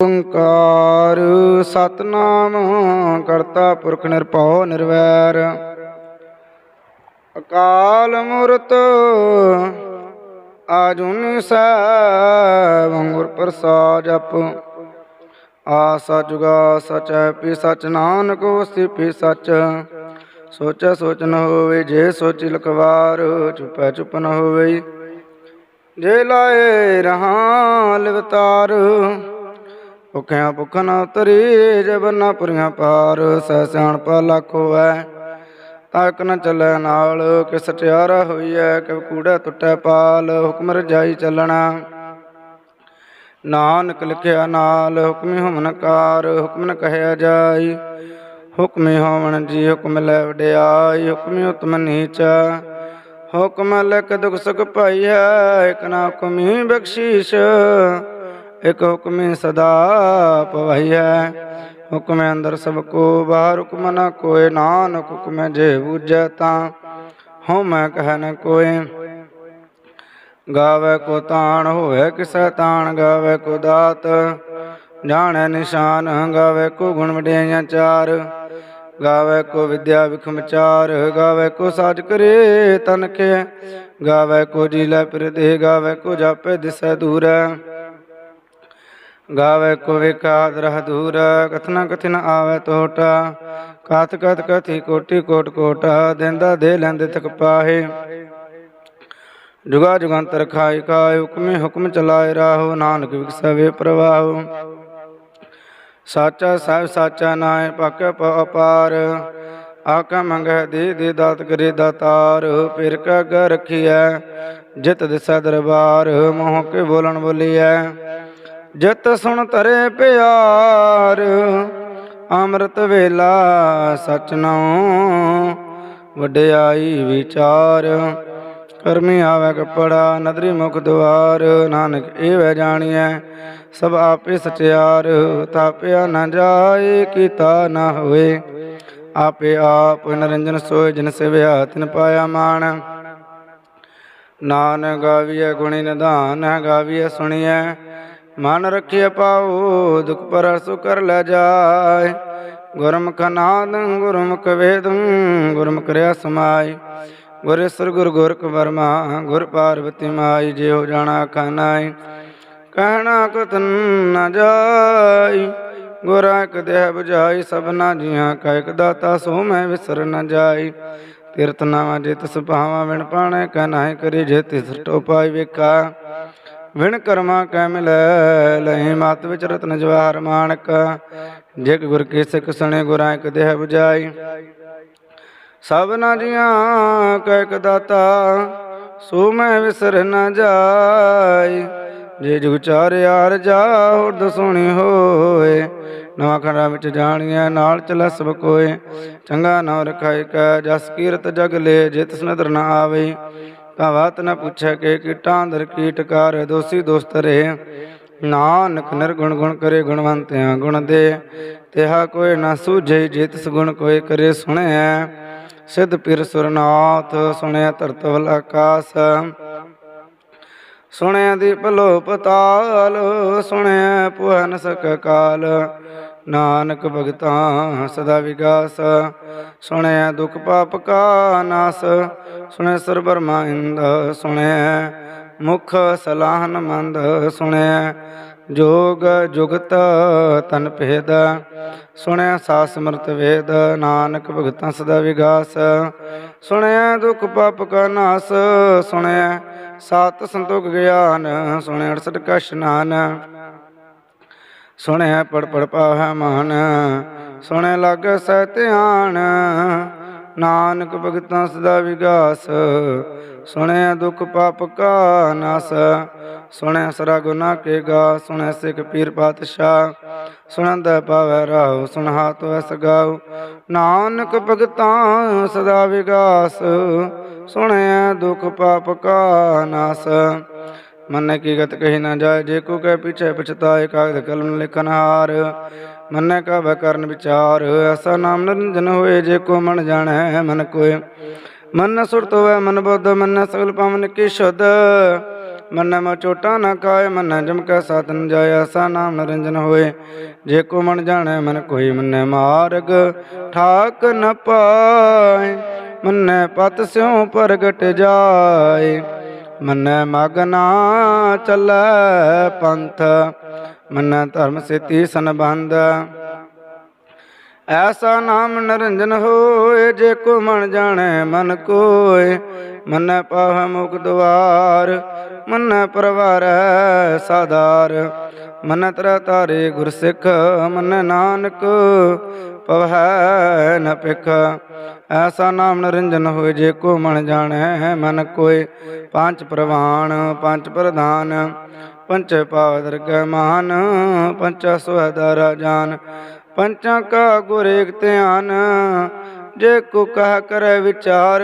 ਓੰਕਾਰ ਸਤਨਾਮ ਕਰਤਾ ਪੁਰਖ ਨਿਰਭਉ ਨਿਰਵੈਰ। ਅਕਾਲ ਮੂਰਤ ਆਜੁਨੀ ਸੈਭੰ ਗੁਰ ਪ੍ਰਸਾਦ ਜਪ ਆ ਸਚੁਗਾ ਸਚ ਪੀ ਸਚ ਨਾਨਕ ਹੋਸੀ ਪੀ ਸਚ। ਸੋਚ ਸੋਚ ਨ ਹੋਵੇ, ਜੇ ਸੋਚੀ ਲਖਵਾਰ, ਚੁਪੈ ਚੁਪ ਨ ਹੋਵੇ। ਜੇ ਲਾਏ ਰਹਾ ਲਿਵਤਾਰ ਭੁਖਿਆ ਭੁਖ ਨਾ ਉਤਰੀ ਜਬਨਾ ਪੁਰੀਆਂ ਪਾਰ ਸਹਿ ਸਿਆਣਪਾ ਲੱਖੋ ਐ ਤਾਕ ਨ ਚੱਲੈ ਨਾਲ ਕਿ ਸਟਿਆਰਾ ਹੋਈਐ ਕਿ ਕੂੜਾ ਟੁੱਟੈ ਪਾਲ, ਹੁਕਮ ਰਜਾਈ ਚੱਲਣਾ। ਨਾਨਕ ਲਿਖਿਆ ਨਾਲ, ਹੁਕਮੀ ਹਮਨਕਾਰ ਹੁਕਮ ਨ ਕਹਿਆ ਜਾਈ। ਹੁਕਮੀ ਹੋਵਣ ਜੀ ਹੁਕਮ ਲੈ ਵਡਿਆਈ, ਹੁਕਮੀ ਉਤਮ ਨੀਚਾ। ਹੁਕਮ ਲਿਖ ਦੁਖ ਸੁਖ ਪਾਈਐ, ਇਕ ਨਾ ਹੁਕਮੀ ਬਖਸ਼ੀਸ਼। ਇਕ ਹੁਕਮੀ ਸਦਾ ਪਵਾਈਐ ਹੁਕਮ ਅੰਦਰ ਸਭ ਕੋ ਬਾਹਰ ਹੁਕਮ ਨ ਕੋਇ ਨਾਨਕ ਹੁਕਮ ਜੇ ਬੂਝੈ ਤਾਂ। ਹਉ ਮੈਂ ਕਹਿ ਨ ਕੋਇ ਗਾਵੇ ਕੋ ਤਾਣ ਹੋਵੇ ਕਿਸੈ ਤਾਣ, ਗਾਵੇ ਕੋ ਦਾਤ, ਜਾਣੈ ਨਿਸ਼ਾਨ, ਗਾਵੇ ਕੋ ਗੁਣ ਵਡਿਆਈਆਂ ਚਾਰ। ਗਾਵੇ ਕੋ ਵਿਦਿਆ ਵਿਖਮ ਚਾਰ, ਗਾਵੇ ਕੋ ਸਾਜ ਕਰੇ ਤਨਖੇ ਕੇ। ਗਾਵੇ ਕੋ ਜੀ ਲੈ ਪਿਰਦੇ ਗਾਵੇ ਕੋ ਜਾਪੇ ਦਿਸੈ ਦੂਰੈ। ਗਾਵੇ ਕੋ ਵਿਕਾਦ ਰਹ ਦੂਰ, ਕਥਨਾ ਕਥਿਨ ਆਵੇ ਤੋਟਾ। ਕਤ ਕਤ ਕਥੀ ਕੋਟੀ ਕੋਟ ਕੋਟਾ, ਦਿੰਦਾ ਦੇ ਲੈਂਦੇ ਤਕ ਪਾਹੇ। ਜੁਗਾ ਜੁਗੰਤਰ ਖਾਈ ਖਾਇ ਹੁਕਮੇ ਹੁਕਮ ਚਲਾਏ ਰਾਹੋ, ਨਾਨਕ ਵਿਕਸਵੇ ਪ੍ਰਵਾਹੋ। ਸਾਚਾ ਸਾਹਿਬ ਸਾਚਾ ਨਾਏ ਪਾਕੇ ਪ ਅਪਾਰ। ਆਕਾ ਮੰਗੈ ਦੇ ਦੇ ਦਾਤ ਕਰੇ ਦਾਤਾਰ। ਫਿਰ ਕਾ ਗ ਰਖੀਐ, ਜਿਤ ਦਿਸੈ ਦਰਬਾਰ। ਮੋਹ ਕੇ ਬੋਲਣ ਬੋਲੀਐ। ਜਿਤ ਸੁਣ ਤਰੇ ਪਿਆਰ, ਅੰਮ੍ਰਿਤ ਵੇਲਾ ਸਚ ਨਾਉ। ਵਡਿਆਈ ਵਿਚਾਰ, ਕਰਮੀ ਆਵੇ ਕਪੜਾ ਨਦਰੀ ਮੁਖ ਦੁਆਰ, ਨਾਨਕ ਇਹ ਵੈ ਜਾਣੀਐ, ਸਭ ਆਪੇ ਸਚਿਆਰ। ਤਾਪਿਆ ਨਾ ਜਾਏ, ਕੀਤਾ ਨਾ ਹੋਏ, ਆਪੇ ਆਪ ਨਿਰੰਜਨ ਸੋਇ ਜਿਨ ਸਿਵਿਆ ਤਿਨ ਪਾਇਆ ਮਾਨ ਨਾਨਕ ਗਾਵੀਐ ਗੁਣੀ ਨਿਧਾਨ, ਗਾਵੀਐ ਸੁਣੀਐ ਮਨ ਰਖਿਆ ਪਾਉ ਦੁਖ ਪਰ ਸੁ ਕਰ ਲੈ ਜਾਏ। ਗੁਰਮੁਖ ਨਾਦ, ਗੁਰਮੁਖ ਵੇਦ, ਗੁਰਮੁਖ ਰਿਆ ਸਮਾਈ ਗੁਰੇਸ਼ਰ ਗੁਰ ਗੋਰਖ ਵਰਮਾ, ਗੁਰ ਪਾਰਵਤੀ ਮਾਈ, ਜਿਉ ਜਾਣਾ ਖਾਨਾਈ ਕਹਿਣਾ ਕਤਨ ਨ ਜਾਈ ਗੁਰਾਂ ਕ ਦੇਹ 부ਝਾਈ ਸਭਨਾ ਜੀਆਂ ਕਾ ਇਕ ਦਾਤਾ, ਸੋ ਮੈਂ ਵਿਸਰ ਨ ਜਾਈ ਤੀਰਥ ਨਾਵਾ ਜਿਤ ਸੁਭਾਵਾ ਵਿਣ ਪਾਣੇ ਕਾ ਨਾਹੀ ਕਰੀ, ਜੇ ਤਿਸ ਟੋਪਾਈ ਵੇਖਾ। ਵਿਣ ਕਰਮਾ ਕੈ ਮਿਲੈ, ਲਹਿ ਮਤ ਵਿਚ ਰਤਨ ਜਵਾਹਰ ਮਾਨਕ। ਜਿਗ ਗੁਰ ਕੀ ਸਿੱਖ ਸਣੇ ਗੁਰਾਂ ਕ ਦੇਹ 부ਝਾਈ ਸਭਨਾ ਜੀਆਂ ਕੈ ਕ ਦਾਤਾ, ਸੋ ਮੈਂ ਵਿਸਰ ਨ ਜਾਈ। ਜੇ ਜੁਗ ਚਾਰਿਆਰ ਜਾ ਹੁਰਦ ਸੁਣੀ ਹੋਏ। ਨਵਾਂ ਖੰਡਾ ਵਿੱਚ ਜਾਣੀਐ, ਨਾਲ ਚਲੈ ਸਭ ਕੋਏ। ਚੰਗਾ ਨਾਮ ਰਖਾਇ ਕੈ, ਜਸ ਕੀਰਤ ਜਗ ਲੈ, ਜਿਤ ਨਦਰ ਨ ਆਵੇ ਕਹਾਵਤ ਨ ਪੁੱਛੈ ਕੇ ਕੀਟਾਂ ਅੰਦਰ ਕੀਟਕਾਰ ਦੋਸੀ ਦੋਸਤ ਰੇ ਨਾਨਕ ਨਿਰਗੁਣ ਗੁਣ ਕਰੇ ਗੁਣਵੰਤਿਆਂ ਗੁਣ ਦੇ। ਤਿਹਾ ਕੋਈ ਨਾ ਸੂਝੇ ਜੇ ਤਿਸ ਗੁਣ ਕੋਈ ਕਰੇ ਸੁਣਿਆ ਸਿਧ ਪਿਰ ਸੁਰਨਾਥ ਸੁਣਿਆ ਧਰਤਵਲ ਆਕਾਸ। ਸੁਣਿਆ ਦੀਪ ਲੋ ਪਤਾਲ ਸੁਣਿਆ ਪੁਹਨ ਸਕ ਕਾਲ। ਨਾਨਕ ਭਗਤਾਂ ਸਦਾ ਵਿਗਾਸ ਸੁਣਿਆ ਦੁਖ ਪਾਪ ਕਾ ਨਾਸ। ਸੁਣਿਆ ਸਰ ਬਰਮਾ ਇੰਦ ਸੁਣਿਆ ਮੁਖ ਸਲਾਹਨ ਮੰਦ ਸੁਣਿਆ ਜੋਗ ਜੁਗਤ ਤਨ ਭੇਦ ਸੁਣਿਆ ਸਾਸ ਸਮਰਤ ਵੇਦ, ਨਾਨਕ ਭਗਤਾਂ ਸਦਾ ਵਿਗਾਸ ਸੁਣਿਆ ਦੁਖ ਪਾਪ ਕਾ ਨਾਸ ਸੁਣਿਆ ਸਤ ਸੰਤੋਖ ਗਿਆਨ ਸੁਣਿਆ ਅੜਸਠ ਕਾ ਇਸ਼ਨਾਨ ਸੁਣਿਆ ਪੜ ਪੜ ਪਾਵੈ ਮਨ ਸੁਣਿਆ ਲਗ ਸਹਿ ਧਿਆਨ ਨਾਨਕ ਭਗਤਾਂ ਸਦਾ ਵਿਗਾਸ। ਸੁਣਿਆ ਦੁਖ ਪਾਪ ਕਾ ਨਾਸ। ਸੁਣਿਆ ਸਰਾ ਗੁਨਾ ਕੇ ਗਾ। ਸੁਣਿਆ ਸਿੱਖ ਪੀਰ ਪਾਤਸ਼ਾਹ। ਸੁਣੰਦਾ ਪਾਵੈ ਰਾਉ ਸੁਣਹਾ ਤੋ ਐਸ ਗਾਉ ਨਾਨਕ ਭਗਤਾਂ ਸਦਾ ਵਿਗਾਸ। ਸੁਣਿਆ ਦੁਖ ਪਾਪ ਕਾ ਨਾਸ। ਮਨ ਕੀ ਗਤ ਕਹੀ ਨਾ ਜਾਏ, ਜੇ ਕੋ ਕਹਿ ਪਿਛੇ ਪਛਤਾਏ ਕਾਗਦ ਕਲਮ ਲਿਖਨ ਹਾਰ ਮਨ ਕਾ ਵੈ ਕਰਨ ਵਿਚਾਰ, ਐਸਾ ਨਾਮ ਨਿਰੰਜਨ ਹੋਏ ਜੇ ਕੋ ਮਨ ਜਾਣੈ ਮਨ ਕੋਏ। ਮਨ ਸੁਰਤ ਹੋਵੇ ਮਨ ਬੁੱਧ, ਮਨ ਸਗਲ ਪਵਨ ਕੀ ਸ਼ੁੱਧ। ਮੰਨੈ ਮੋ ਚੋਟਾ ਨਾ ਕਾਏ, ਮੰਨੈ ਜਮ ਕੈ ਸਾਥ ਨ ਜਾਏ ਆਸਾ ਨਾਮ ਨਿਰੰਜਨ ਹੋਏ। ਜੇ ਕੋ ਮਨ ਜਾਣੈ ਮਨ ਕੋਈ ਮੰਨੈ ਮਾਰਗ ਠਾਕ ਨ ਪਾਏ। ਮੰਨੈ ਪਤ ਸਿਉ ਪ੍ਰਗਟ ਜਾਏ। ਮੰਨੈ ਮਗਨਾ ਚੱਲੈ ਪੰਥ ਮੰਨੈ ਧਰਮ ਸੇਤੀ ਸੰਬੰਧ। ਐਸਾ ਨਾਮ ਨਿਰੰਜਨ ਹੋਏ, ਜੇ ਕੋ ਮਨ ਜਾਣੈ ਮਨ ਕੋਏ। ਮੰਨੈ ਪਾਹ ਮੁਖ ਦਵਾਰ, ਮੰਨੈ ਪਰਵਾਰੈ ਸਾਦਾਰ ਮੰਨੈ ਤਰ ਤਾਰੇ ਗੁਰ ਸਿੱਖ, ਮੰਨੈ ਨਾਨਕ ਪਵਹਿ ਨ ਪਿਖ ਐਸਾ ਨਾਮ ਨਿਰੰਜਨ ਹੋਏ, ਜੇ ਕੋ ਮਨ ਜਾਣੈ ਮਨ ਕੋਏ। ਪੰਜ ਪ੍ਰਵਾਨ, ਪੰਜ ਪ੍ਰਧਾਨ ਪੰਚ ਪਾਵ ਦਰਗਹਿ ਮਾਨ ਪੰਚਾ ਸੁਹਦਰ ਜਾਨ ਪੰਚਾਂ ਕਾ ਗੁਰ ਏਕ ਧਿਆਨ, ਜੇ ਕੋ ਕਹ ਕਰੈ ਵਿਚਾਰ,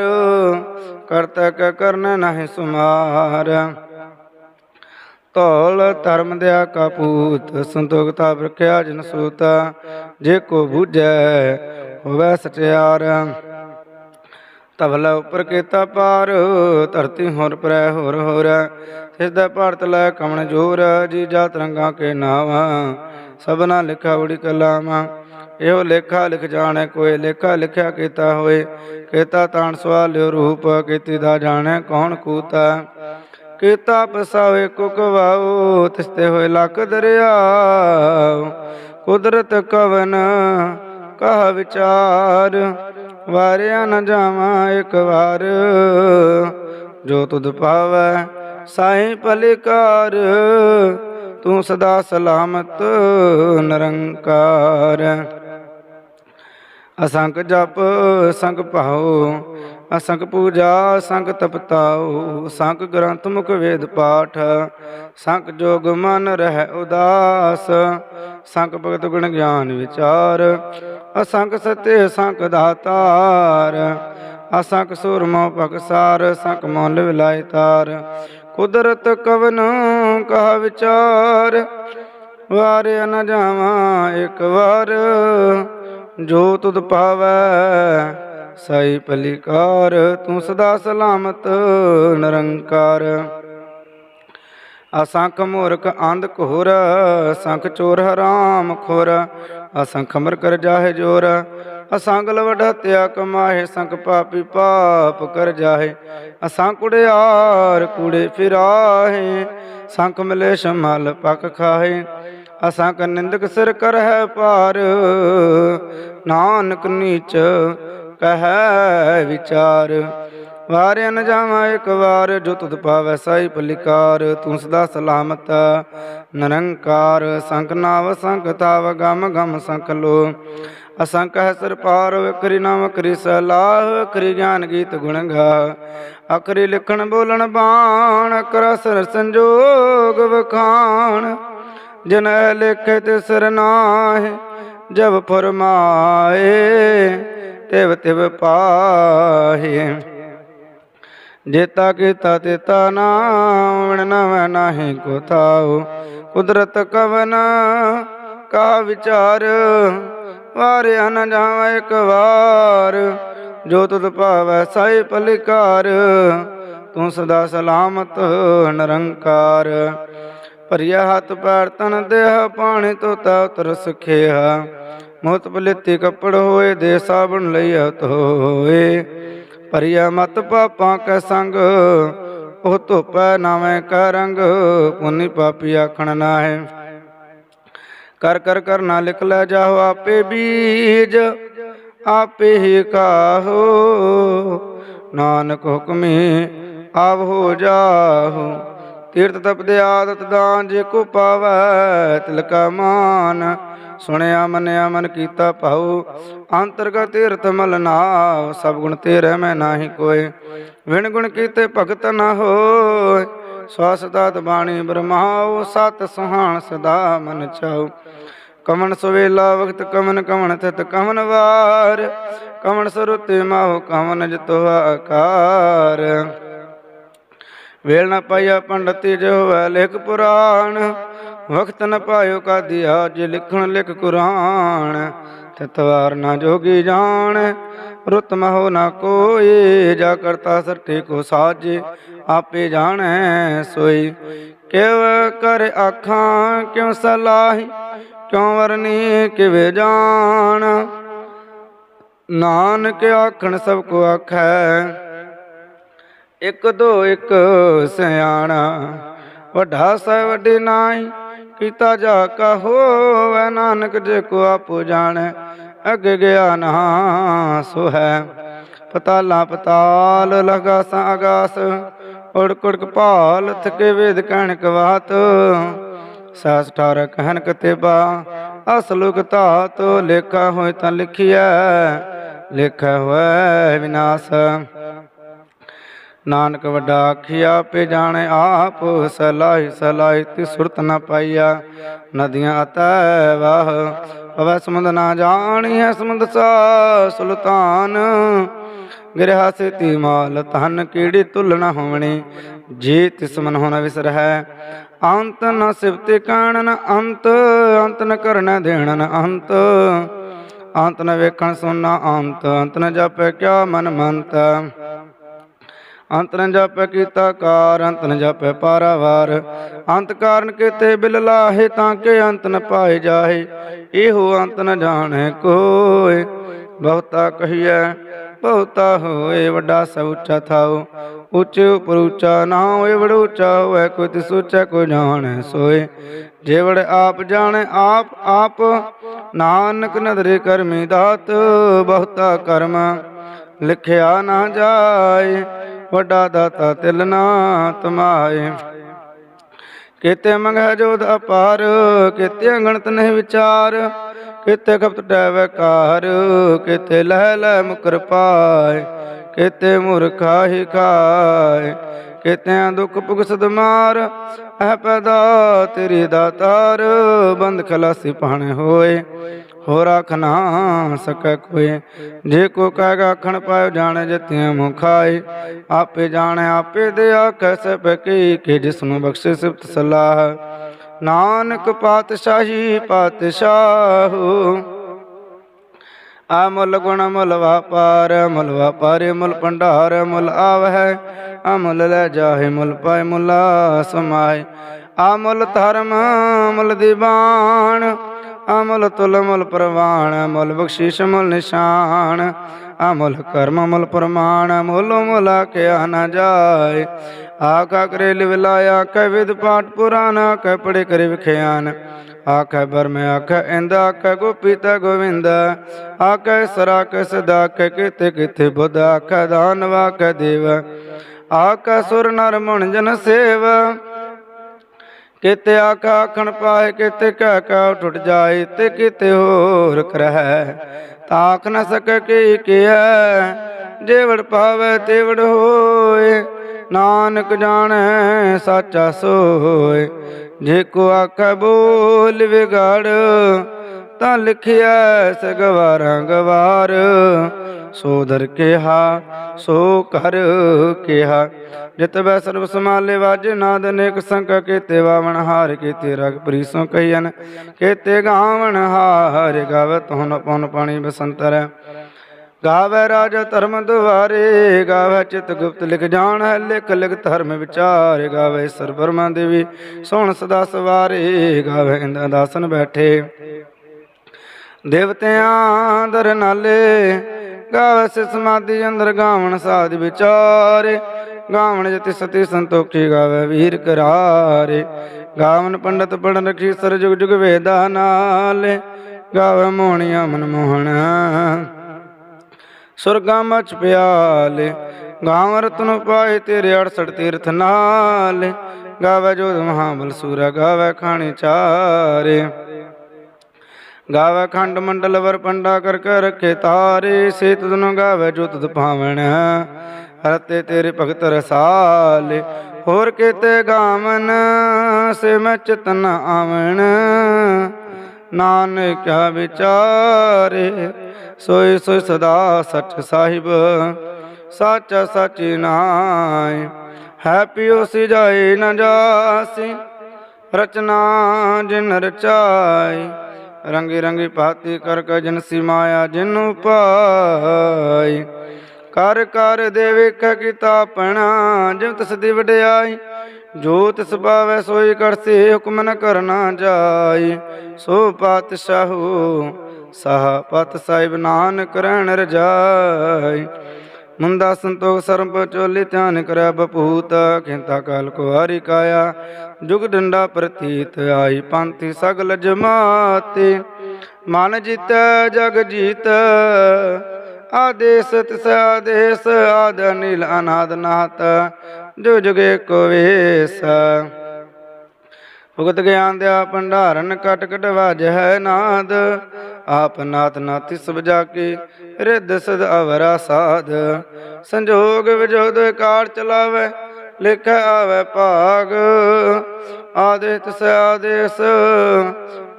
ਕਰਤਾ ਕਰਨ ਨਾਹਿ ਸੁਮਾਰ। ਧੌਲ ਧਰਮ ਦਿਆ ਕਪੂਤ ਸੰਤੋਖਤਾ ਬਰਖਿਆ ਜਨ ਸੂਤ, ਜੇ ਕੋ ਬੂਝੈ ਹੋਵੈ ਸਚਿਆਰ। ਤਵਲਾ ਉਪਰ ਕੀਤਾ ਪਾਰ, ਧਰਤੀ ਹੋਰ ਪਰੈ ਹੋਰ ਹੋਰ ਇਸ ਦਾ ਭਾਰਤ ਲੈ ਕਮਣ ਜੋਰ, ਜੀ ਜਾ ਤਰੰਗਾ ਕੇ ਨਾਵਾ, ਸਭਨਾ ਲਿਖਾ ਉੜੀ ਕਲਾਮਾ ਇਹੋ ਲੇਖਾ ਲਿਖ ਜਾਣੈ ਕੋਈ, ਲੇਖਾ ਲਿਖਿਆ ਕੀਤਾ ਹੋਏ, ਕੀਤਾ ਤਾਣ ਸਵਾਲਿਓ ਰੂਪ, ਕੀਤੀ ਦਾ ਜਾਣੈ ਕੌਣ ਕੂਤਾ। ਕੀਤਾ ਪਸਾਵੇ ਕੁਕਵਾਉ ਤਿਸਤੇ ਹੋਏ ਲੱਖ ਦਰਿਆ ਕੁਦਰਤ ਕਵਨ ਕਹ ਵਿਚਾਰ, ਵਾਰਿਆ ਨ ਜਾਵਾਂ ਇੱਕ ਵਾਰ, ਜੋ ਤੁਧ ਪਾਵੈ ਸਾਈ ਭਲਿਕਾਰ ਤੂੰ ਸਦਾ ਸਲਾਮਤ ਨਿਰੰਕਾਰ। ਅਸੰਖ ਜਪ ਸੰਗ ਭਾਉ ਅਸੰਖ ਪੂਜਾ ਸੰਗ ਤਪਤਾਉ ਸੰਖ ਗ੍ਰੰਥ ਮੁਖ ਵੇਦ ਪਾਠ ਸੰਖ ਜੋਗ ਮਨ ਰਹਿ ਉਦਾਸ ਸੰਖ ਭਗਤ ਗੁਣ ਗਿਆਨ ਵਿਚਾਰ, ਅਸੰਖ ਸਤੇ ਸੰਖ ਦਾਤਾਰ, ਅਸੰਖ ਸੂਰਮੋ ਪਕਸਾਰ ਸੰਖ ਮੁੱਲ ਵਿਲਾਇ ਤਾਰ, ਕੁਦਰਤ ਕਵਨ ਕਾ ਵਿਚਾਰ ਵਾਰਿਆ ਨ ਜਾਵਾਂ ਇੱਕ ਵਾਰ, ਜੋ ਤੁਧ ਪਾਵੈ ਸਾਈ ਭਲੀਕਾਰ, ਤੂੰ ਸਦਾ ਸਲਾਮਤ, ਨਿਰੰਕਾਰ। ਅਸੰਖ ਮੂਰਖ ਅੰਧ ਘੋਰ, ਅਸੰਖ ਚੋਰ ਹਰਾਮ ਖੋਰ, ਅਸੰਖ ਮਰ ਕਰ ਜਾਹੇ ਜੋਰ, ਅਸੰਖ ਲਵਡ ਤਿਆ ਕਮਾਹੇ ਸੰਖ ਪਾਪੀ ਪਾਪ ਕਰ ਜਾਹੇ, ਅਸੰਖ ਕੁੜਿਆਰ ਕੁੜੇ ਫਿਰਾਹੇ ਸੰਖ ਮਿਲੇ ਸ਼ਮਲ ਪਕ ਖਾਹੇ, ਅਸੰਖ ਨਿੰਦਕ ਸਿਰ ਕਰ ਹੈ ਪਾਰ, ਨਾਨਕ ਨੀਚ ਕਹੈ ਵਿਚਾਰ। ਵਾਰਿਆ ਨ ਜਾਵਾਂ ਇੱਕ ਵਾਰ, ਜੋ ਤੁਧ ਪਾਵੈ ਸਾਈ ਭਲਿਕਾਰ ਤੂੰ ਸਦਾ ਸਲਾਮਤ, ਨਿਰੰਕਾਰ। ਸੰਖ ਨਾਵ ਸੰਖ ਤਾਵ, ਗਮ ਗਮ ਸੰਖ ਲੋ। ਅਸੰਖ ਹੈ ਸਰ ਪਾਰ, ਵਿਕਰੀ ਨਾਮ ਕਰੀ ਸਲਾਹ। ਵਿਕਰੀ ਗਿਆਨ ਗੀਤ ਗੁਣ ਗਾ। ਅਕਰੀ ਲਿਖਣ ਬੋਲਣ ਬਾਣ, ਕਰ ਸਰ ਸੰਜੋਗ ਵਖਾਣ। ਜਨ ਲਿਖੇ ਤੇ ਸਰ ਜਬ ਫਰਮਾਏ। ਤਿਵ ਤਿਵ ਪਾਹੇ। ਜੇਤਾ ਕੀਤਾ ਤੇਤਾ ਨਾਮ ਨਵ ਨਾਹੀ ਕੋ ਥਾਉ। ਕੁਦਰਤ ਕਵਨ ਕਾ ਵਿਚਾਰ, ਵਾਰਿਆ ਨ ਜਾਵਾਂ ਇੱਕ ਵਾਰ। ਜੋ ਤੁਧ ਭਾਵੈ ਸਾਈ ਪਲਿਕਾਰ, ਤੂੰ ਸਦਾ ਸਲਾਮਤ ਨਿਰੰਕਾਰ। ਭਰੀਆ ਹੱਥ ਪੈਰ ਤਨ ਦੇਹ, ਪਾਣੀ ਤੋਤਾ ਉਤਰ ਸੁਖਿਆ ਮੋਤ ਪਲਿੱਤੀ ਕੱਪੜ ਹੋਏ ਦੇ ਸਾਬਣ ਲਈਆ ਧੋਏ ਭਰੀਆ ਮਤ ਪਾਪਾਂ ਕੈ ਸੰਗ, ਉਹ ਧੋਪੈ ਨਾਵੇਂ ਕੈ ਰੰਗ, ਪੁੰਨੀ ਪਾਪੀ ਆਖਣ ਨਾਹਿ। ਕਰ ਕਰ ਕਰਨਾ ਲਿਖ ਲੈ ਜਾਓ ਆਪੇ ਬੀਜ, ਆਪੇ ਹੀ ਕਾਹੋ। ਨਾਨਕ ਹੁਕਮੇ ਆਵ ਹੋ ਜਾਹੋ। ਤੀਰਥ ਤਪਦੇ ਆਦਤ ਦਾਨ ਜੇ ਕੋ ਪਾਵੈ ਤਿਲਕਾ ਮਾਨ। ਸੁਣਿਆ, ਮੰਨਿਆ, ਮਨ ਕੀਤਾ ਭਾਉ। ਅੰਤਰਗਤ ਤੀਰਥ ਮਲ ਨਾਵ ਸਭ ਗੁਣ ਤੇਰੇ ਮੈਂ ਨਾਹੀ ਕੋਏ। ਵਿਣ ਗੁਣ ਕੀਤੇ ਭਗਤ ਨਾ ਹੋਏ। ਸਵਾਸ ਦਾਤ ਬਾਣੀ ਬ੍ਰਹਮਾਉ ਸਤ ਸੁਹਾਣ ਸਦਾ ਮਨ ਚਾਉ। ਕਮਨ ਸਵੇਲਾ ਵਖਤ ਕਮਨ ਕਮਨ ਤਤ ਕਮਨ ਵਾਰ। ਕਮਨ ਸਰੁਤੇ ਮਾਹੁ ਕਮਨ ਜਤੋ ਆਕਾਰ। ਵੇਲ ਨ ਪਾਇਆ ਪੰਡਤੀ, ਜੋ ਹੈ ਲਿਖ ਪੁਰਾਣ। ਵਖਤ ਨ ਪਾਇਓ ਕਾਦੀਆ ਜੇ ਲਿਖਣ ਲਿਖ ਕੁਰਾਨ ਤਿਤਵਾਰ ਨਾ ਜੋਗੀ ਜਾਣ। ਰੁਤ ਮਹੋ ਨਾ ਕੋਈ, ਜਾ ਕਰਤਾ ਸਰਟੇ ਕੋ ਸਾਜੇ, ਆਪੇ ਜਾਣੈ ਸੋਈ। ਕਿਵ ਕਰ ਆਖਾਂ, ਕਿਉ ਸਲਾਹੀ, ਕਿਉ ਵਰਨੀ ਕਿਵੇ ਜਾਣ। ਨਾਨਕ ਆਖਣ ਸਭ ਕੋ ਆਖੈ, ਇਕ ਦੋ ਇਕ ਸਿਆਣਾ। ਵੱਡਾ ਸਹਿ ਵੱਡੀ ਨਾਹੀ ਕੀਤਾ ਜਾ ਕਾ ਹੋਵੈ, ਨਾਨਕ ਜੇ ਕੋ ਆਪੋ ਜਾਣੈ, ਅਗ ਗਿਆ ਸੋ ਹੈ ਪਤਾਲਾ ਪਤਾਲ ਲਗਾਸਾਂ ਆਗਾਸ ਉੜ ਕੁੜਕ ਭਾਲ ਥਕੇ ਵੇਦ ਕਹਿਣ ਕਵਾਤ ਸਾਸ ਠਾਰ ਕਹਿਨ ਕਤੇਬਾ ਅਸਲੁਕ ਧਾਤ, ਲੇਖਾ ਹੋਏ ਤਾਂ ਲਿਖਿਆ ਲੇਖਾ ਹੋਇ ਵਿਨਾਸ਼। ਨਾਨਕ ਵੱਡਾ ਆਖਿਆ ਪੇ ਜਾਣੇ, ਆਪ ਸਲਾਹੀ ਸਲਾਹੀ ਤੀ ਸੁਰਤ ਨ ਪਾਈਆ। ਨਦੀਆਂ ਅਤੈ ਵਾਹ, ਪਵੈ ਸਮੁੰਦ ਨਾ ਜਾਣੀ ਹੈ ਸਮੁੰਦ ਸਾ ਸੁਲਤਾਨ। ਗਿਰਹਾ ਸੇ ਮਾਲ ਤਨ ਕੀੜੀ ਤੁਲ ਨ ਹੋਵਣੀ? ਜੀ ਤਿਸ ਮਨ ਹੋਣਾ ਵਿਸਰ ਹੈ। ਅੰਤ ਨ ਸਿਵਤੇ ਕਾਣ ਅੰਤ ਅੰਤ ਨ ਕਰਨ ਦੇਣ ਅੰਤ। ਅੰਤ ਨ ਵੇਖਣ ਸੁਨਣਾ ਅੰਤ ਅੰਤ ਨ ਜਾਪੈ ਕਿਆ ਮਨ ਮੰਤ। ਅੰਤ ਨ ਜਾਪੈ ਕੀਤਾ ਕਾਰ, ਅੰਤ ਨ ਜਾਪੈ ਪਾਰਾਵਾਰ। ਅੰਤ ਕਾਰਨ ਕੀਤੇ ਬਿਲ ਲਾਹੇ ਤਾਂ ਕਿ ਅੰਤ ਨ ਪਾਏ ਜਾਹੇ। ਇਹੋ ਅੰਤ ਨ ਜਾਣੈ ਕੋਇ ਬਹੁਤਾ ਕਹੀਐ, ਬਹੁਤਾ ਹੋਏ ਵੱਡਾ ਸਭ ਉੱਚਾ ਥਾਉ। ਉੱਚ ਉਪਰ ਉੱਚਾ ਨਾ ਹੋਏ ਵੜ ਉੱਚਾ ਹੋਏ, ਕੋਈ ਤਿਸ ਉੱਚਾ ਕੋਈ ਜਾਣੈ ਸੋਏ। ਜੇਵੜ ਆਪ ਜਾਣੈ, ਆਪ ਆਪ ਨਾਨਕ ਨਦਰੇ ਕਰਮੀ ਦਾਤ, ਬਹੁਤਾ ਕਰਮ ਲਿਖਿਆ ਨਾ ਜਾਏ। ਵੱਡਾ ਦਾਤਾ ਤਿਲ ਨਾ ਤਮਾਏ। ਕਿਤੇ ਮੰਗੈ ਜੋਦ ਅਪਾਰ, ਕਿਤੇ ਅਗਣਤ ਨਹੀਂ ਵਿਚਾਰ। ਕਿਤੇ ਖਪਤ ਟੈਵੈ ਕਾਰ, ਕਿਤੇ ਲਹਿ ਲੈ ਮੁਕਰ ਪਾਏ। ਕਿਤੇ ਮੂਰਖਾ ਹੀ ਖਾਏ। ਕਿਤਿਆਂ ਦੁੱਖ ਭੁਗਸਦ ਮਾਰ, ਐ ਪੈਦਾ ਤੇਰੀ ਦਾਤਾਰ। ਬੰਦ ਖਲਾਸੀ ਪਾਣੇ ਹੋਏ। ਹੋਰ ਆਖ ਨਾ ਸਕੈ ਕੋਈ। ਜੇ ਕੋ ਕਹੇਗਾ ਆਖਣ ਪਾਇਓ ਜਾਣੇ ਜਤਿਆਂ ਮੁ ਆਪੇ ਜਾਣੇ ਆਪੇ ਦੇ ਆਖੈ ਸਭ ਕੀ ਕਿ ਜਿਸ ਬਖਸ਼ੇ ਸਿਫਤ ਸਲਾਹ। ਨਾਨਕ ਪਾਤਸ਼ਾਹੀ ਪਾਤਸ਼ਾਹੂ ਆ ਮੁੱਲ ਗੁਣ ਮੁੱਲ ਵਾਪਾਰ, ਮੁੱਲ ਵਾਪਾਰੇ ਮੁੱਲ ਭੰਡਾਰ, ਮੁੱਲ ਆਵਹਿ। ਆ ਮੁੱਲ ਲੈ ਜਾਹੇ ਮੁੱਲ ਪਾਇ ਮੁਲਾ ਸਮਾਏ। ਆ ਮੁੱਲ ਧਰਮ ਮੁੱਲ ਦੀਵਾਨ ਅਮਲ ਤੁਲ ਮੁਲ ਪ੍ਰਵਾਣ, ਮੁਲ ਬਖਸ਼ਿਸ਼ ਮੁਲ ਨਿਸ਼ਾਨ। ਅਮਲ ਕਰਮ ਮੁਲ ਪ੍ਰਮਾਣ, ਮੁਲ ਮੁਲਾ ਕਿਆ ਨ ਜਾਏ। ਆਕਾ ਕਰੇ ਲਿਵਲਾਇਆ ਕੈ ਵਿਦ ਪਾਠ ਪੁਰਾਣਾ ਕੈ ਪੜੇ ਕਰੇ ਵਿਖਿਆਨ। ਆਖੈ ਬਰਮ, ਆਖੈ ਇੰਦ, ਆਖੈ ਗੋਪੀਤਾ ਗੋਵਿੰਦ। ਆਖੈ ਸਰਾ ਕੈ ਸਦਾ ਕੈ ਕਿਤੇ ਕਿਤੇ ਬੁੱਧ, ਆਖੈ ਦਾਨਵਾ ਕੈ ਦੇਵ। ਆਖੈ ਸੁਰ ਨਰ ਮਣ ਜਨ ਸੇਵ। ਕਿਤੇ ਆਖਾ ਆਖਣ ਪਾਏ, ਕਿਤੇ ਕਹਿ ਕਾ ਟੁੱਟ ਜਾਏ, ਤੇ ਕਿਤੇ ਹੋਰ ਕਰਹਿ। ਤਾਕ ਨ ਸਕੈ ਕੀ ਕੀਐ, ਜੇਵੜ ਪਾਵੇ ਤੇਵੜ ਹੋਏ। ਨਾਨਕ ਜਾਣੈ ਸਾਚਾ ਸੋਏ। ਜੇ ਕੋ ਆਖੈ ਬੋਲ ਵਿਗੜ ਤਾਂ ਲਿਖਿਆ ਸਗਵਾਰਾਂ ਗਵਾਰ ਸੋ ਦਰ ਕਿਹਾ, ਸੋ ਕਰ ਕਿਹਾ। ਜਿਤ ਬੈ ਸਰਬ ਸਮਾਲੇ ਵਾਜ, ਨਾਦ ਅਨੇਕ ਸੰਕ ਕੀਤੇ ਵਾਵਣ ਹਾਰ ਕੀਤੇ ਰਗ ਪ੍ਰੀਸੋ ਕਹੀਨ ਕੀਤੇ ਗਾਵਣ ਹਾਰ ਗਾਵ ਤੁਹਨ ਪਉਨ ਪਾਣੀ ਬਸੰਤਰ। ਗਾਵੇ ਰਾਜ ਧਰਮ ਦੁਆਰੇ, ਗਾਵੇ ਚਿਤ ਗੁਪਤ ਲਿਖ ਜਾਣ ਹੈ ਲਿਖ ਲਿਖ ਧਰਮ ਵਿਚਾਰ। ਗਾਵੇ ਸਰ ਦੇਵੀ, ਸੁਣ ਸਦਾ ਸਵਾਰੇ, ਗਾਵੇ ਇੰਦ ਦਾਸਨ ਬੈਠੇ। ਦੇਵਤਿਆਂ ਦਰ ਨਾਲੇ ਗਾਵੇ ਸਿ ਸਮਾਧੀ ਅੰਦਰ ਗਾਵਣ ਸਾਧ ਵਿਚਾਰੇ। ਗਾਵਣ ਜਤੀ ਸਤੀ ਸੰਤੋਖੀ ਗਾਵੇ ਵੀਰ ਕਰਾਰੇ। ਗਾਵਨ ਪੰਡਤ ਪੜਨ ਰਖੀ ਸਰ ਜੁਗ ਜੁਗ ਵੇਦਾ ਨਾਲੇ। ਗਾਵੇ ਮੋਹਣੀਆਂ ਮਨ ਮੋਹਣ। ਸੁਰਗਾ ਮਚ ਪਿਆਲੇ। ਗਾਵ ਰਤਨ ਪਾਏ ਤੇਰੇ 68 ਤੀਰਥ ਨਾਲੇ। ਗਾਵੇ ਜੋਧ ਮਹਾਬਲ ਸੂਰਾ, ਗਾਵੇ ਖਾਣੀ ਚਾਰੇ। ਗਾਵੇ ਖੰਡ ਮੰਡਲ ਵਰ ਪੰਡਾ ਕਰ ਕਰ ਰਖੇ ਤਾਰੇ, ਸੇਤ ਤਨੁ ਗਾਵੇ ਜੋ ਤੁਧ ਭਾਵਣ ਤੇਰੇ ਭਗਤ ਰਸਾਲੇ, ਹੋਰ ਕਿਤੇ ਗਾਵਨ, ਸੇ ਮੈਂ ਚਤਨ ਆਵਣ। ਨਾਨਕ ਵਿਚਾਰੇ ਸੋਈ ਸੋਈ ਸਦਾ ਸਚ ਸਾਹਿਬ, ਸਾਚਾ ਸਾਚੀ ਨਾਇ ਹੈ ਪਿਓ ਸੀ ਜਾਏ ਨ ਜਾਸੀ, ਰਚਨਾ ਜਿਨ ਰਚਾਈ। ਰੰਗੀ ਰੰਗੀ ਭਾਤੀ ਕਰ ਕ ਮਾਇਆ ਜਿਨੂ ਪਾਈ। ਕਰ ਕਰ ਦੇ ਵੇਖ ਕੀਤਾ ਪਣਾ ਜਿਵ ਤਿਸ ਦੀ ਵਡਿਆਈ। ਜੋ ਤਿਸ ਪਾਵੈ ਸੋਈ ਕਰਸੀ ਹੁਕਮ ਨ ਕਰਨਾ ਜਾਈ। ਸੋ ਪਾਤਸ਼ਾਹੂ, ਸਾਹ ਪਤ ਸਾਹਿਬ ਨਾਨਕ ਰਹਿਣ ਰਜਾਈ। ਮੁੰਦਾ ਸੰਤੋਖ ਸਰਬ ਚੋਲੀ ਧਿਆਨ ਕਰੈ ਬਪੂਤ, ਖਿੰਤਾ ਕਾਲ ਕੋ ਹਰੀ ਕਾਇਆ। ਜੁਗ ਡੰਡਾ ਪ੍ਰਤੀਤ ਆਈ ਪੰਥੀ ਸਗਲ ਜਮਾਤੇ। ਮਨ ਜੀਤੈ, ਜਗ ਜੀਤ। ਆਦੇਸ ਤਿਸ ਆਦੇਸ, ਆਦ ਅਨਿਲ ਅਨਾਦ ਨਾਤ। ਜੋ ਜੁਗੇ ਕੋ ਵੇਸ। ਭੁਗਤ ਗਿਆਨ ਦਿਆ ਭੰਡਾਰਨ ਕਟ ਕਟ ਵਾਜ ਹੈ ਨਾਦ। ਆਪ ਨਾਥ ਨਾਥੀ ਸਭ ਜਾ ਕੇ ਰਿੱਧ ਸਦ ਅਵਰਾ ਸਾਧ। ਸੰਜੋਗ ਵਿਜੋਦ ਕਾਲ ਚਲਾਵੇ, ਲਿਖ ਆਵੇ ਭਾਗ। ਆਦੇ ਤਿਸ ਆਦੇਸ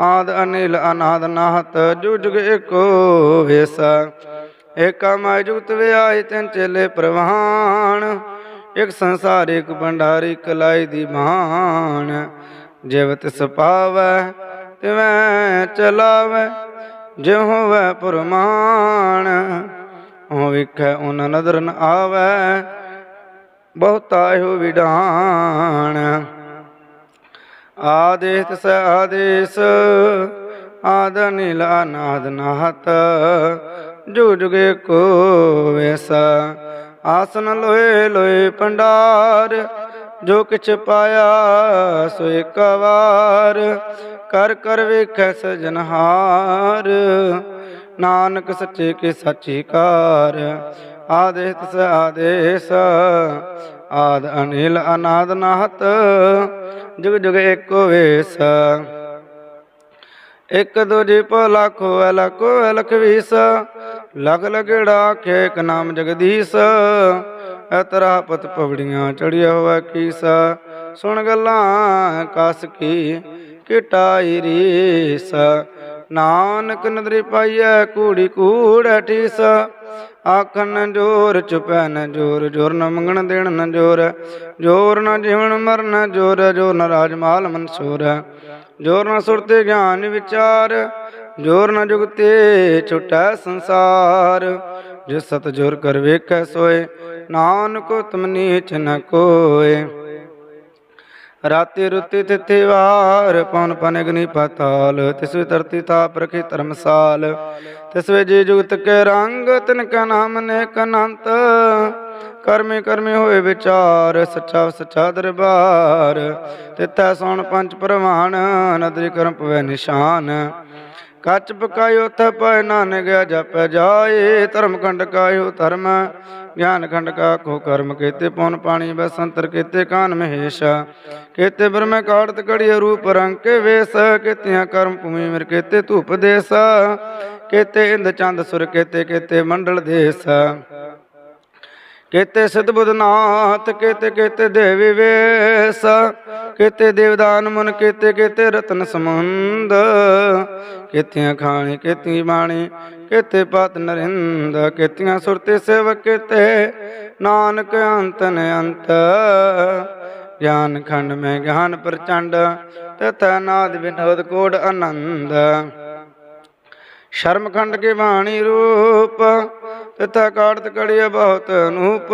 ਆਦ ਅਨਿਲ ਅਨਾਦ ਨਾਹਤ, ਜੁਗ ਏਕੋ ਵੇਸ। ਏਕਾ ਮਾਇ ਜੁਗਤ ਵਿਆਹੀ ਤਿੰਨ ਚੇਲੇ ਪ੍ਰਵਾਨ। ਇਕ ਸੰਸਾਰ, ਇਕ ਭੰਡਾਰੀ ਕਲਾਈ ਦੀ ਬਾਣ ਜਿਵ ਤਿਸ ਪਾਵੈ ਤਿਵੈ ਚਲਾਵੈ ਜਿਉ ਹੋਵੈ ਪੁਰਮਾਨ। ਹੋ ਵਿਖੈ ਉਨ ਨਦਰ ਨ ਆਵੈ, ਬਹੁਤਾ ਇਹੋ ਵਿਡਾਨ। ਆਦੇਸ ਤਿਸ ਆਦੇਸ, ਆਦ ਨੀਲਾ ਅਨਾਦ ਨਾਹਤ ਜੁਗ ਜੁਗੇ ਕੋ ਵੇਸ। ਆਸਨ ਲੋਏ ਲੋਏ ਪੰਡਾਰ ਜੋ ਕਿਛ ਪਾਇਆ ਸੋ ਇੱਕ ਵਾਰ। ਕਰ ਕਰ ਵੇਖੈ ਸਜਨਹਾਰ ਨਾਨਕ ਸੱਚੇ ਕੇ ਸੱਚੀ ਕਾਰ। ਆਦੇਸ ਤਿਸ ਆਦੇਸ। ਆਦ ਅਨਿਲ ਅਨਾਦ ਨਾਹਤ। ਜੁਗ ਜੁਗ ਏਕੋ ਵੇਸ। ਇਕ ਦੂਜੇ ਪੋ ਲਖੋ ਹੈ ਲੱਖੋ ਹੈ ਲਖ ਵੀਸ। ਲਖ ਲਗੜਾ ਆਖੇ ਨਾਮ ਜਗਦੀਸ਼। ਐਤਰਾ ਪਤ ਪਵੜੀਆਂ ਚੜਿਆ ਹੋਇਆ ਕੀਸ। ਸੁਣ ਗੱਲਾਂ ਕਸ ਕੀ, ਕਿਟਾਈ ਰੀਸ। ਨਾਨਕ ਨਦਰੀ ਪਾਈਐ ਕੂੜੀ ਕੂੜ ਠੀਸ। ਆਖਣ ਜੋਰ ਚੁਪੈ ਨ ਜੋਰ ਜੋਰ ਨ ਮੰਗਣ ਦੇਣ ਨ ਜੋਰ। ਜੋਰ ਨ ਜੀਵਨ ਮਰਨ ਜੋਰ ਜੋਰ ਨ ਰਾਜਮਾਲ ਮਨਸੂਰ। ਜੋਰ ਨ ਸੁਰਤੇ ਗਿਆਨ ਵਿਚਾਰ, ਜੋਰ ਨ ਜੁਗਤੇ ਛੁਟੈ ਸੰਸਾਰ। ਜਿਸ ਸਤ ਜੋਰ ਕਰ ਵੇਖੈ ਸੋਏ ਨਾਨਕ ਤੁਮ ਨੀਚ ਨ ਕੋਏ। ਰਾਤੀ ਰੁਤੀ ਤਿਥਿ ਵਾਰ ਪਉਨ ਪਨ ਅਗਨੀ ਪਾਤਾਲ ਤਿਸਵੇ ਧਰਤੀ ਤਾਪ ਰਖੇ ਧਰਮਸਾਲ, ਤਿਸ ਵੇ ਜੀ ਜੁਗਤ ਕੇ ਰੰਗ, ਤਿਨ ਕਾ ਨਾਮ ਨੇ ਅਨੰਤ। ਕਰਮੇ ਕਰਮੇ ਹੋਏ ਵਿਚਾਰ, ਸੱਚਾ ਸੱਚਾ ਦਰਬਾਰ, ਤਿੱਥੈ ਸੋਣ ਪੰਜ ਪ੍ਰਮਾਣ ਨਦਰੀ ਕਰਮ ਪਵੇ ਨਿਸ਼ਾਨ। ਕੱਚ ਪਕਾਇਓ ਥ ਪੈ ਨਾਨਕ ਜਪੈ ਜਾਏ, ਧਰਮ ਖੰਡ ਕਾਇਓ ਧਰਮ। ਗਿਆਨ ਖੰਡ ਕਾ ਕੋ ਕਰਮ, ਕੀਤੇ ਪਉਨ ਪਾਣੀ ਬਸੰਤਰ ਕੀਤੇ ਕਾਨ ਮਹੇਸ਼। ਕੀਤੇ ਬ੍ਰਹਮ ਕਾੜਤ ਕੜੀ ਰੂਪ ਰੰਗ ਕੇ ਵੇਸ। ਕੀਤਿਆਂ ਕਰਮ ਭੂਮੀ ਮਿਰ, ਕੀਤੇ ਧੂਪ ਦੇਸ। ਕੀਤੇ ਇੰਦ ਚੰਦ ਸੁਰ, ਕੀਤੇ ਕੀਤੇ ਮੰਡਲ ਦੇਸ। ਕੀਤੇ ਸਿਧ ਬੁਧਨਾਥ, ਕੀਤੇ ਕੀਤੇ ਦੇਵੀ ਵੇਸ, ਕੀਤੇ ਦੇਵਦਾਨ ਮਨ, ਕੀਤੇ ਕੀਤੇ ਰਤਨ ਸਮੁੰਦ ਕੀਤਿਆਂ ਖਾਣੀ ਕੀਤੀ ਬਾਣੀ, ਕੀਤੇ ਪਤ ਨਰਿੰਦ, ਕੀਤਿਆਂ ਸੁਰਤੇ ਸੇਵਕ, ਕੀਤੇ ਨਾਨਕ ਅੰਤ ਨ ਅੰਤ ਗਿਆਨ ਖੰਡ ਮੈਂ ਗਿਆਨ ਪ੍ਰਚੰਡ ਤਥਾ ਨਾਦ ਵਿਨੋਦ ਕੋੜ ਆਨੰਦ। ਸ਼ਰਮਖੰਡ ਕੇ ਬਾਣੀ ਰੂਪ ਤਿਥਾ ਕਾੜਤ ਕੜਿਆ ਬਹੁਤ ਅਨੂਪ,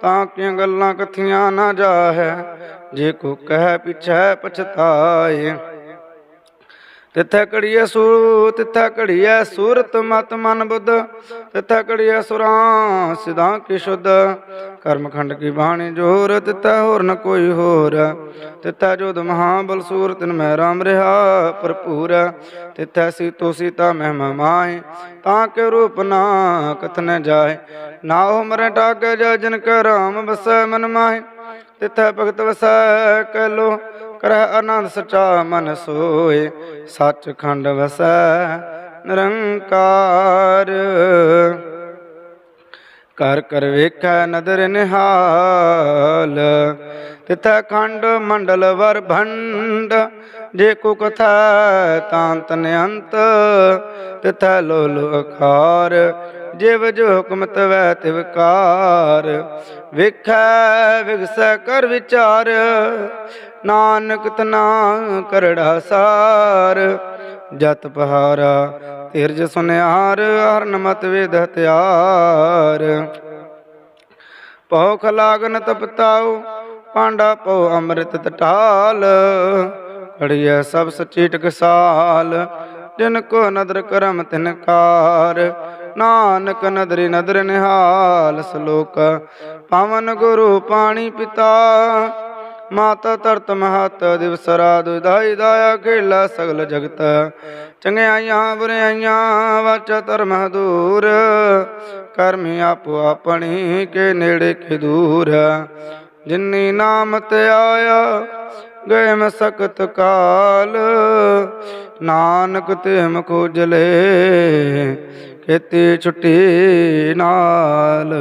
ਤਾਂ ਕਿ ਗੱਲਾਂ ਕਥੀਆਂ ਨਾ ਜਾਹੈ? ਜੇ ਕੋ ਕਹਿ ਪਿਛੈ ਪਛਤਾਏ ਤਿੱਥੈ ਕੜੀਐ ਸੂ ਤਿੱਥੈ ਕੜੀਐ ਸੂਰਤ, ਮਤ ਮਨ ਬੁੱਧ। ਤਿੱਥੈ ਕੜੀਐ ਸੁਰਾਂ, ਸਿਧਾਂ ਕੀ ਸ਼ੁੱਧ। ਕਰਮ ਖੰਡ ਕੀ ਬਾਣੀ ਜੋਰ, ਤਿੱਥੈ ਹੋਰ ਨ ਕੋਈ ਹੋਰ। ਤਿੱਥੈ ਜੋਦ ਮਹਾਬਲ ਸੂਰ, ਤਿਨ ਮੈਂ ਰਾਮ ਰਹਾ ਭਰਪੂਰ। ਤਿੱਥੈ ਸੀਤੋ ਸੀਤਾ ਮਹਿ ਮਾਏ ਤਾਂ ਕੇ ਰੂਪ ਨਾ ਕਥਨ ਜਾਏ ਨਾ ਹੋ ਮਰੇ ਟਾਕੇ ਜਾ ਜਿਨ ਕੈ ਰਾਮ ਬਸੈ ਮਨ ਮਾਹੇ। ਤਿੱਥੈ ਭਗਤ ਵਸੈ ਕਹਿ ਲੋ ਕਰੈ ਆਨੰਦ ਸਚਾ ਮਨ ਸੋਏ ਸੱਚ ਖੰਡ ਵਸੈ ਨਿਰੰਕਾਰ। ਕਰ ਕਰ ਵੇਖੈ ਨਦਰ ਨਿਹਾਲ, ਤਿਥੈ ਖੰਡ ਮੰਡਲ ਵਰ ਭੰਡ। ਜੇ ਕੋ ਕਥਾ ਤਾਂਤ ਨਿਅੰਤ, ਤਿਥੈ ਲੋ ਲੋ ਅਖਾਰ। ਜਿਵ ਜੋ ਹੁਕਮ ਤਵੈ ਤਿਵਕਾਰ ਵੇਖੈ, ਵਿਗਸੈ ਕਰ ਵਿਚਾਰ। ਨਾਨਕ ਤਨਾ ਕਰੜਾ ਸਾਰ। ਜਤ ਪਹਾਰਾ, ਤਿਰਜ ਸੁਨਿਆਰ, ਹਰਨ ਮਤ ਵੇਦ ਹਤਿਆਰ ਪਉ ਲਾਗਨ ਤਪਤਾਉ ਪਾਂਡਾ ਪਉ ਅੰਮ੍ਰਿਤ ਤਟਾਲ। ਕੜੀਐ ਸਭ ਸੱਚੀ ਟਕਸਾਲ, ਜਿਨ ਕੋ ਨਦਰ ਕਰਮ ਤਿਨ ਕਾਰ। ਨਾਨਕ ਨਦਰੀ ਨਦਰ ਨਿਹਾਲ, ਸ਼ਲੋਕ, ਪਵਨ ਗੁਰੂ ਪਾਣੀ ਪਿਤਾ। ਮਾਤਾ ਤਰਤ ਮਹਤ, ਦਿਵਸ ਰਾਤ ਦਾਈ ਦਾਇਆ ਖੇਲਾ ਸਗਲ ਜਗਤ। ਚੰਗਿਆਈਆਂ ਬੁਰਿਆਈਆਂ ਵਾਚ ਧਰਮ ਦੂਰ। ਕਰਮੀ ਆਪੋ ਆਪਣੀ, ਕੇ ਨੇੜੇ ਕੇ ਦੂਰ। ਜਿਨੀ ਨਾਮ ਤੇ ਆਇਆ, ਗਏ ਮੈਂ ਸਕਤ ਕਾਲ। ਨਾਨਕ ਤੇ ਮਖੋ ਜਲੇ ਕੀਤੀ ਛੁੱਟੀ ਨਾਲ।